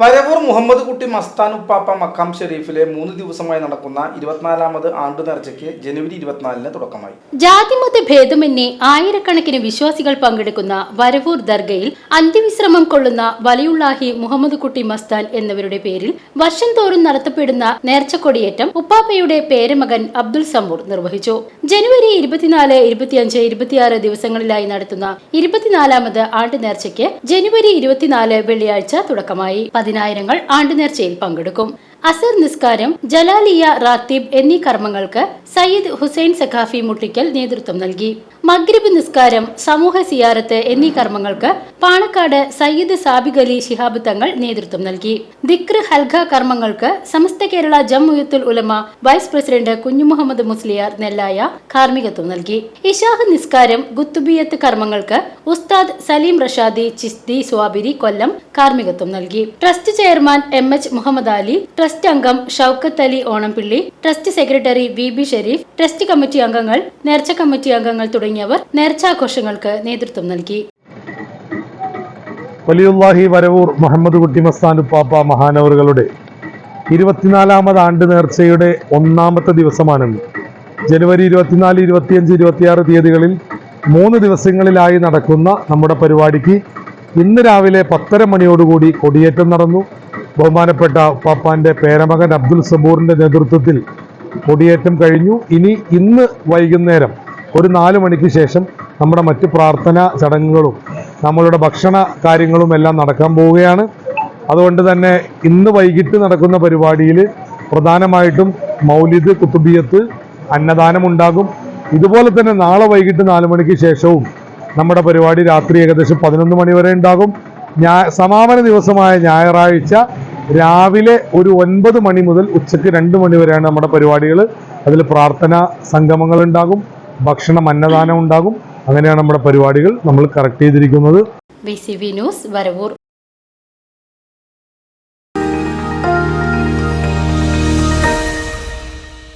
Varavoor Muhammad Kutty Mastan ഉപ്പാപ്പ മക്കാം ഷെരീഫിലെ മൂന്ന് ദിവസമായി നടക്കുന്ന ഇരുപത്തിനാലാമത് ആണ്ടു നേർച്ചയ്ക്ക് ജനുവരി ഇരുപത്തിനാലിന് തുടക്കമായി. ജാതിമത ഭേദമന്യേ ആയിരക്കണക്കിന് വിശ്വാസികൾ പങ്കെടുക്കുന്ന വരവൂർ ദർഗയിൽ അന്ത്യവിശ്രമം കൊള്ളുന്ന വലിയുള്ളാഹി മുഹമ്മദ് കുട്ടി മസ്താൻ എന്നിവരുടെ പേരിൽ വർഷം തോറും നടത്തപ്പെടുന്ന നേർച്ചക്കൊടിയേറ്റം ഉപ്പാപ്പയുടെ പേരമകൻ അബ്ദുൽ സമൂർ നിർവഹിച്ചു. ജനുവരി ഇരുപത്തിനാല് ഇരുപത്തിയഞ്ച് ഇരുപത്തിയാറ് ദിവസങ്ങളിലായി നടത്തുന്ന ഇരുപത്തിനാലാമത് ആണ്ടു നേർച്ചയ്ക്ക് ജനുവരി ഇരുപത്തിനാല് വെള്ളിയാഴ്ച തുടക്കമായി. പതിനായിരങ്ങൾ ആണ്ടുനേർച്ചയിൽ പങ്കെടുക്കും അസർ നിസ്കാരം ജലാലിയ റാത്തിബ് എന്നീ കർമ്മങ്ങൾക്ക് സയ്യിദ് ഹുസൈൻ സഖാഫി മുട്ടിക്കൽ നേതൃത്വം നൽകി. മഗ്രിബ് നിസ്കാരം സമൂഹ സിയാറത്ത് എന്നീ കർമ്മങ്ങൾക്ക് പാണക്കാട് സയ്യിദ് സാബിഖ് അലി ശിഹാബ് തങ്ങൾ നേതൃത്വം നൽകി. ദിക്ർ ഹൽഖ കർമ്മങ്ങൾക്ക് സമസ്ത കേരള ജംഉയത്തുൽ ഉലമ വൈസ് പ്രസിഡന്റ് കുഞ്ഞുമുഹമ്മദ് മുസ്ലിയാർ നെല്ലായ കാർമ്മികത്വം നൽകി. ഇഷാഹ് നിസ്കാരം ഗുത്തുബിയത്ത് കർമ്മങ്ങൾക്ക് ഉസ്താദ് സലീം റഷാദി ചിസ്തി സ്വാബിരി കൊല്ലം കാർമ്മികത്വം നൽകി. Trust chairman M H Muhammad Ali trust അംഗം Shoukath Ali Onampilly trust secretary V B Shereef trust committee അംഗങ്ങൾ നേർച്ച കമ്മിറ്റി അംഗങ്ങൾ തുടങ്ങിയവർ നേർച്ചാഘോഷങ്ങൾക്ക് നേതൃത്വം നൽകി. വലിയുല്ലാഹി വരവൂർ മുഹമ്മദ് കുട്ടി മസ്താനു പാപ്പ മഹാനവറുകളുടെ ഇരുപത്തിനാലാമത് ആണ്ട് നേർച്ചയുടെ ഒന്നാമത്തെ ദിവസമാണെന്ന് ജനുവരി ഇരുപത്തിനാല് ഇരുപത്തിയഞ്ച് ഇരുപത്തിയാറ് തീയതികളിൽ മൂന്ന് ദിവസങ്ങളിലായി നടക്കുന്ന നമ്മുടെ പരിപാടിക്ക് ഇന്ന് രാവിലെ പത്തര മണിയോടുകൂടി കൊടിയേറ്റം നടന്നു. ബഹുമാനപ്പെട്ട പാപ്പാന്റെ പേരമകൻ അബ്ദുൽ സബൂറിന്റെ നേതൃത്വത്തിൽ കൊടിയേറ്റം കഴിഞ്ഞു. ഇനി ഇന്ന് വൈകുന്നേരം ഒരു നാല് മണിക്ക് ശേഷം നമ്മുടെ മറ്റ് പ്രാർത്ഥനാ ചടങ്ങുകളും നമ്മളുടെ ഭക്ഷണ കാര്യങ്ങളും എല്ലാം നടക്കാൻ പോവുകയാണ്. അതുകൊണ്ട് തന്നെ ഇന്ന് വൈകിട്ട് നടക്കുന്ന പരിപാടിയിൽ പ്രധാനമായിട്ടും മൗലിദ് കുത്തുബിയത്ത് അന്നദാനം ഉണ്ടാകും. ഇതുപോലെ തന്നെ നാളെ വൈകിട്ട് നാല് മണിക്ക് ശേഷവും നമ്മുടെ പരിപാടി രാത്രി ഏകദേശം പതിനൊന്ന് മണി വരെ ഉണ്ടാകും. സമാപന ദിവസമായ ഞായറാഴ്ച രാവിലെ ഒരു ഒൻപത് മണി മുതൽ ഉച്ചയ്ക്ക് രണ്ട് മണി വരെയാണ് നമ്മുടെ പരിപാടികൾ. അതിൽ പ്രാർത്ഥന സംഗമങ്ങൾ ഉണ്ടാകും ഭക്ഷണം അന്നദാനം ഉണ്ടാകും. അങ്ങനെയാണ് നമ്മുടെ പരിപാടികൾ നമ്മൾ കറക്റ്റ് ചെയ്തിരിക്കുന്നത്. B C news Varavoor.